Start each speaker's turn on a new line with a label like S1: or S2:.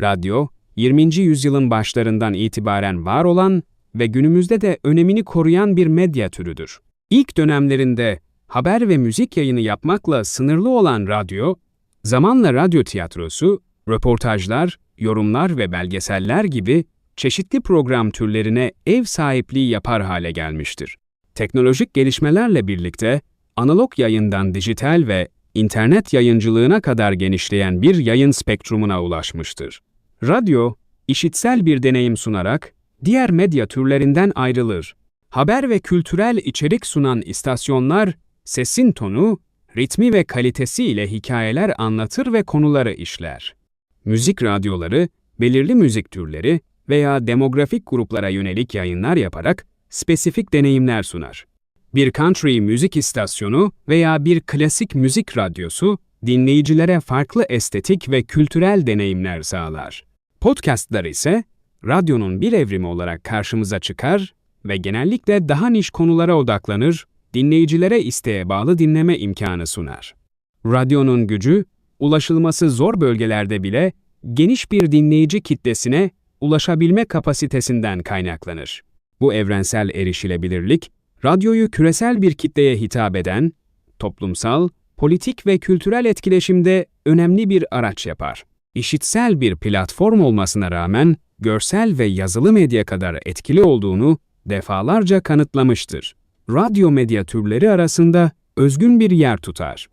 S1: Radyo, 20. yüzyılın başlarından itibaren var olan ve günümüzde de önemini koruyan bir medya türüdür. İlk dönemlerinde haber ve müzik yayını yapmakla sınırlı olan radyo, zamanla radyo tiyatrosu, röportajlar, yorumlar ve belgeseller gibi çeşitli program türlerine ev sahipliği yapar hale gelmiştir. Teknolojik gelişmelerle birlikte analog yayından dijital ve internet yayıncılığına kadar genişleyen bir yayın spektrumuna ulaşmıştır. Radyo, işitsel bir deneyim sunarak diğer medya türlerinden ayrılır. Haber ve kültürel içerik sunan istasyonlar, sesin tonu, ritmi ve kalitesi ile hikayeler anlatır ve konuları işler. Müzik radyoları, belirli müzik türleri veya demografik gruplara yönelik yayınlar yaparak spesifik deneyimler sunar. Bir country müzik istasyonu veya bir klasik müzik radyosu dinleyicilere farklı estetik ve kültürel deneyimler sağlar. Podcastlar ise radyonun bir evrimi olarak karşımıza çıkar ve genellikle daha niş konulara odaklanır, dinleyicilere isteğe bağlı dinleme imkanı sunar. Radyonun gücü, ulaşılması zor bölgelerde bile geniş bir dinleyici kitlesine ulaşabilme kapasitesinden kaynaklanır. Bu evrensel erişilebilirlik, radyoyu küresel bir kitleye hitap eden, toplumsal, politik ve kültürel etkileşimde önemli bir araç yapar. İşitsel bir platform olmasına rağmen görsel ve yazılı medya kadar etkili olduğunu defalarca kanıtlamıştır. Radyo medya türleri arasında özgün bir yer tutar.